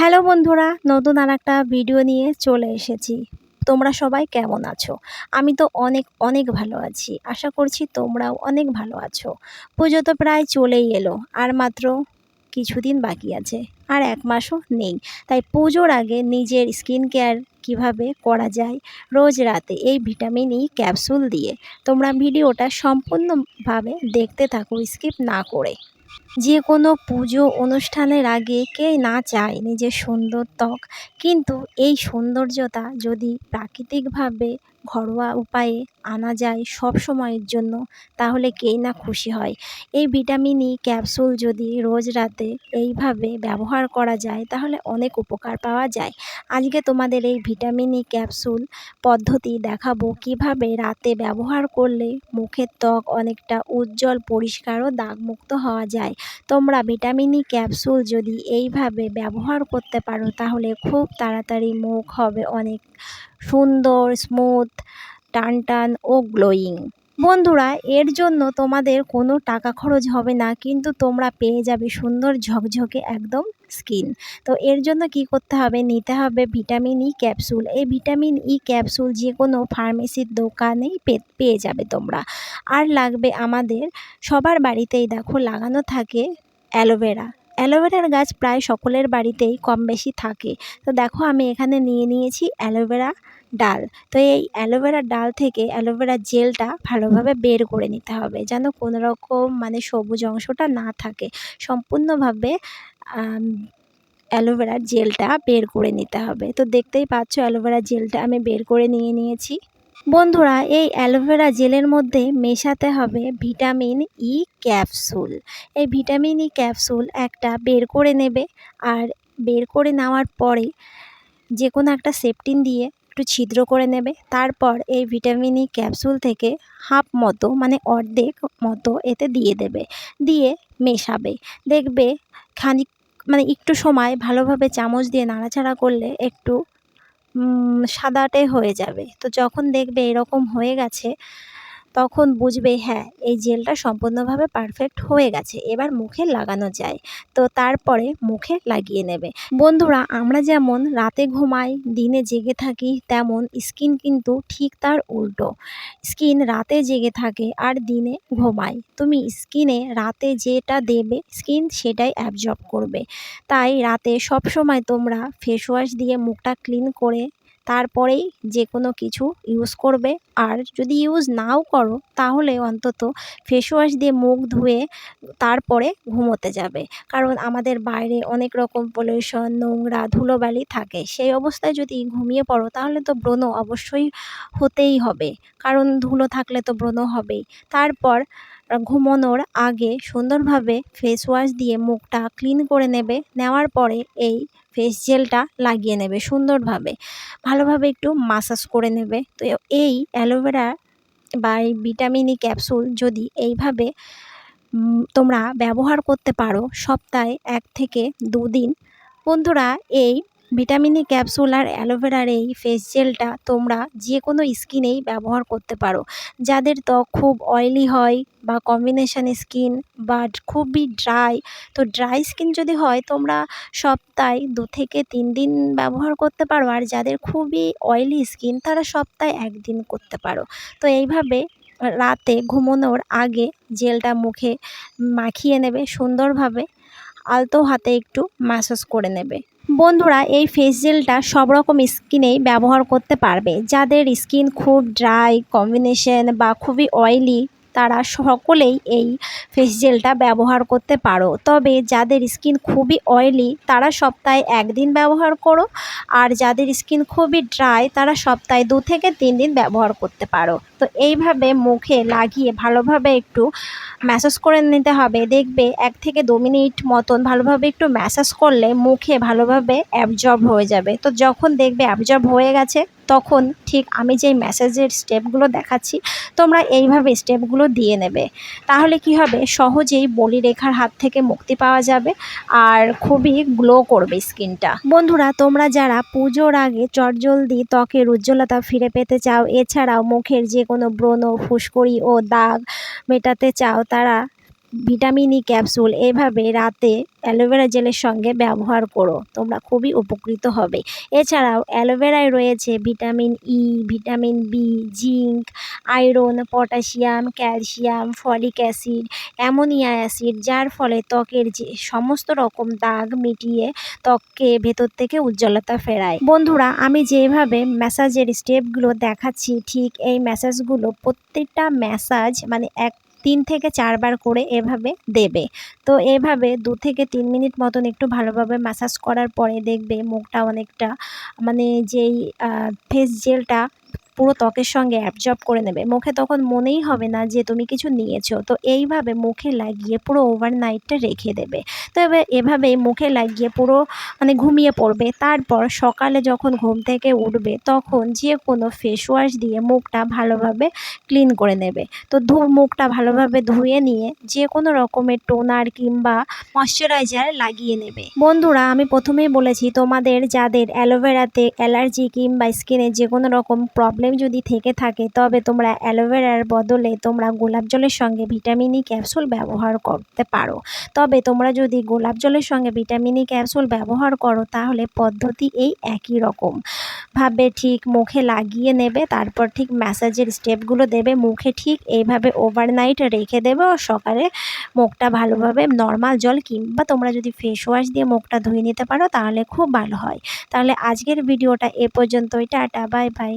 Hello বন্ধুরা, নতুন আর একটা ভিডিও নিয়ে চলে এসেছি। তোমরা সবাই কেমন আছো? আমি তো অনেক অনেক ভালো আছি। আশা করছি তোমরাও অনেক ভালো আছো। পুজো তো প্রায় চলেই এলো, আর মাত্র কিছুদিন বাকি আছে, আর এক মাসও নেই। তাই পুজোর আগে নিজের স্কিন কেয়ার কীভাবে করা যায়, রোজ রাতে এই ভিটামিন ই ক্যাপসুল দিয়ে তোমরা ভিডিওটা সম্পূর্ণভাবে দেখতে থাকো স্কিপ না করে। যে কোনো পুজো অনুষ্ঠানের আগে কে না চায় নিজের সুন্দর ত্বক। কিন্তু এই সৌন্দর্যতা যদি প্রাকৃতিকভাবে ঘরোয়া উপায়ে আনা যায় সব সময়ের জন্য, তাহলে কেই না খুশি হয়? এই ভিটামিন ই ক্যাপসুল যদি রোজ রাতে এইভাবে ব্যবহার করা যায়, তাহলে অনেক উপকার পাওয়া যায়। আজকে তোমাদের এই ভিটামিন ই ক্যাপসুল পদ্ধতি দেখাবো কীভাবে রাতে ব্যবহার করলে মুখের ত্বক অনেকটা উজ্জ্বল, পরিষ্কার ও দাগমুক্ত হওয়া যায়। তোমরা ভিটামিন ক্যাপসুল যদি এইভাবে ব্যবহার করতে পারো, তাহলে খুব তাড়াতাড়ি মুখ হবে অনেক সুন্দর স্মুথ টান টান ও গ্লোয়িং বন্ধুরা, এর জন্য তোমাদের কোনো টাকা খরচ হবে না, কিন্তু তোমরা পেয়ে যাবে সুন্দর ঝকঝকে একদম স্কিন তো এর জন্য কি করতে হবে, নিতে হবে ভিটামিন ই ক্যাপসুল এই ভিটামিন ই ক্যাপসুল যে কোনো ফার্মেসির দোকানেই পেয়ে যাবে তোমরা। আর লাগবে আমাদের, সবার বাড়িতেই দেখো, লাগানো থাকে অ্যালোভেরা। অ্যালোভেরার গাছ প্রায় সকলের বাড়িতেই কম বেশি থাকে। তো দেখো আমি এখানে নিয়ে নিয়েছি অ্যালোভেরা ডাল। তো এই অ্যালোভেরার ডাল থেকে অ্যালোভেরার জেলটা ভালোভাবে বের করে নিতে হবে যেন কোনো রকম মানে সবুজ অংশটা না থাকে। সম্পূর্ণভাবে অ্যালোভেরার জেলটা বের করে নিতে হবে। তো দেখতেই পাচ্ছ অ্যালোভেরার জেলটা আমি বের করে নিয়ে নিয়েছি। বন্ধুরা, এই অ্যালোভেরা জেলের মধ্যে মেশাতে হবে ভিটামিন ই ক্যাপসুল। এই ভিটামিন ই ক্যাপসুল একটা বের করে নেবে আর বের করে নেওয়ার পরে যে কোনো একটা সেপটিন দিয়ে একটু ছিদ্র করে নেবে। তারপর এই ভিটামিন ই ক্যাপসুল থেকে হাফ মতো মানে অর্ধেক মতো এতে দিয়ে দেবে, দিয়ে মেশাবে। দেখবে খানিক মানে একটু সময় ভালোভাবে চামচ দিয়ে নাড়াচাড়া করলে একটু সাদাটে হয়ে যাবে। তো যখন দেখবে এরকম হয়ে গেছে তখন বুঝবে হ্যাঁ এই জেলটা সম্পূর্ণভাবে পারফেক্ট হয়ে গেছে। এবার মুখে লাগানো যায়। তো তারপরে মুখে লাগিয়ে নেবে। বন্ধুরা, আমরা যেমন রাতে ঘুমাই, দিনে জেগে থাকি, তেমন স্কিন কিন্তু ঠিক তার উল্টো। স্কিন রাতে জেগে থাকে আর দিনে ঘুমায়। তুমি স্কিনে রাতে যেটা দেবে, স্কিন সেটাই অ্যাবজর্ব করবে। তাই রাতে সব সময় তোমরা ফেস ওয়াশ দিয়ে মুখটা ক্লিন করে তারপরেই যে কোনো কিছু ইউজ করবে। আর যদি ইউজ নাও করো, তাহলে অন্তত ফেস ওয়াশ দিয়ে মুখ ধুয়ে তারপরে ঘুমোতে যাবে। কারণ আমাদের বাইরে অনেক রকম পলিউশন নোংরা, ধুলোবালি থাকে। সেই অবস্থায় যদি ঘুমিয়ে পড়ো, তাহলে তো ব্রণ অবশ্যই হতেই হবে। কারণ ধুলো থাকলে তো ব্রণ হবেই। তারপর ঘুমোনোর আগে সুন্দরভাবে ফেস ওয়াশ দিয়ে মুখটা ক্লিন করে নেবে। নেওয়ার পরে এই ফেস জেলটা লাগিয়ে নেবে সুন্দরভাবে। ভালোভাবে একটু মাসাজ করে নেবে। তো এই অ্যালোভেরা বা এই ভিটামিন ক্যাপসুল যদি এইভাবে তোমরা ব্যবহার করতে পারো, সপ্তাহে এক থেকে দুদিন। বন্ধুরা, এই ভিটামিন ই ক্যাপসুল আর অ্যালোভেরার এই ফেস জেলটা তোমরা যে কোনো স্কিনেই ব্যবহার করতে পারো। যাদের ত্বক খুব অয়েলি হয় বা কম্বিনেশান স্কিন বা খুবই ড্রাই তো ড্রাই স্কিন যদি হয় তোমরা সপ্তাহে দু থেকে তিন দিন ব্যবহার করতে পারো আর যাদের খুবই অয়েলি স্কিন তারা সপ্তাহে একদিন করতে পারো। তো এইভাবে রাতে ঘুমোনোর আগে জেলটা মুখে মাখিয়ে নেবে, সুন্দরভাবে আলতো হাতে একটু ম্যাসাজ করে নেবে। বন্ধুরা, এই ফেস জেলটা সব রকম স্কিনেই ব্যবহার করতে পারবে। যাদের স্কিন খুব ড্রাই, কম্বিনেশন বা খুবই অয়েলি তারা সকলেই এই ফেস জেলটা ব্যবহার করতে পারো। তবে যাদের স্কিন খুবই অয়েলি তারা সপ্তাহে একদিন ব্যবহার করো। আর যাদের স্কিন খুবই ড্রাই তারা সপ্তাহে দু থেকে তিন দিন ব্যবহার করতে পারো। তো এইভাবে মুখে লাগিয়ে ভালোভাবে একটু ম্যাসাজ করে নিতে হবে। দেখবে এক থেকে দু মিনিট মতন ভালোভাবে একটু ম্যাসাজ করলে মুখে ভালোভাবে অ্যাবজর্ব হয়ে যাবে। তো যখন দেখবে অ্যাবজর্ব হয়ে গেছে তখন ঠিক আমি যেই ম্যাসেজের স্টেপগুলো দেখাচ্ছি, তোমরা এইভাবে স্টেপগুলো দিয়ে নেবে। তাহলে কি হবে? সহজেই বলিরেখার হাত থেকে মুক্তি পাওয়া যাবে আর খুবই গ্লো করবে স্কিনটা। বন্ধুরা, তোমরা যারা পুজোর আগে চটজলদি ত্বকের উজ্জ্বলতা ফিরে পেতে চাও, এছাড়াও মুখের যে কোনো ব্রণ, ফুসকুড়ি ও দাগ মেটাতে চাও, তারা ভিটামিন ই ক্যাপসুল এভাবে রাতে অ্যালোভেরা জেলের সঙ্গে ব্যবহার করো, তোমরা খুবই উপকৃত হবে। এছাড়াও অ্যালোভেরায় রয়েছে vitamin E vitamin B zinc, iron, potassium, calcium, folic acid, ammonia acid, যার ফলে ত্বকের যে সমস্ত রকম দাগ মিটিয়ে ত্বককে ভেতর থেকে উজ্জ্বলতা ফেরায়। বন্ধুরা, আমি যেভাবে ম্যাসাজের স্টেপগুলো দেখাচ্ছি, ঠিক এই ম্যাসাজগুলো প্রত্যেকটা ম্যাসাজ মানে এক তিন থেকে চারবার করে এভাবে দেবে। তো এভাবে দু থেকে তিন মিনিট মতন একটু ভালোভাবে ম্যাসাজ করার পরে দেখবে মুখটা অনেকটা মানে যেই ফেস জেলটা পুরো ত্বকের সঙ্গে অ্যাবজর্ব করে নেবে। মুখে তখন মনেই হবে না যে তুমি কিছু নিয়েছো। তো এইভাবে মুখে লাগিয়ে পুরো ওভারনাইটটা রেখে দেবে। তো এবার এভাবেই মুখে লাগিয়ে পুরো মানে ঘুমিয়ে পড়বে। তারপর সকালে যখন ঘুম থেকে উঠবে, তখন যে কোনো ফেস ওয়াশ দিয়ে মুখটা ভালোভাবে ক্লিন করে নেবে। তো ধু, মুখটা ভালোভাবে ধুয়ে নিয়ে যে কোনো রকমের টোনার কিংবা ময়শ্চারাইজার লাগিয়ে নেবে। বন্ধুরা, আমি প্রথমেই বলেছি, তোমাদের যাদের অ্যালোভেরাতে অ্যালার্জি কিংবা স্কিনে যে কোনো রকম প্রবলেম যদি থেকে থাকে, তবে তোমরা অ্যালোভেরার বদলে তোমরা গোলাপ জলের সঙ্গে ভিটামিন ক্যাপসুল ব্যবহার করতে পারো। তবে তোমরা যদি গোলাপ জলের সঙ্গে ভিটামিন ক্যাপসুল ব্যবহার করো, তাহলে পদ্ধতি এই একই রকম। ভাবে ঠিক মুখে লাগিয়ে নেবে, তারপর ঠিক ম্যাসাজের স্টেপগুলো দেবে, মুখে ঠিক এইভাবে ওভারনাইট রেখে দেবে ও সকালে মুখটা ভালোভাবে নর্মাল জল কিংবা তোমরা যদি ফেস ওয়াশ দিয়ে মুখটা ধুয়ে নিতে পারো, তাহলে খুব ভালো হয়। তাহলে আজকের ভিডিওটা এ পর্যন্তই, টাটা বাই বাই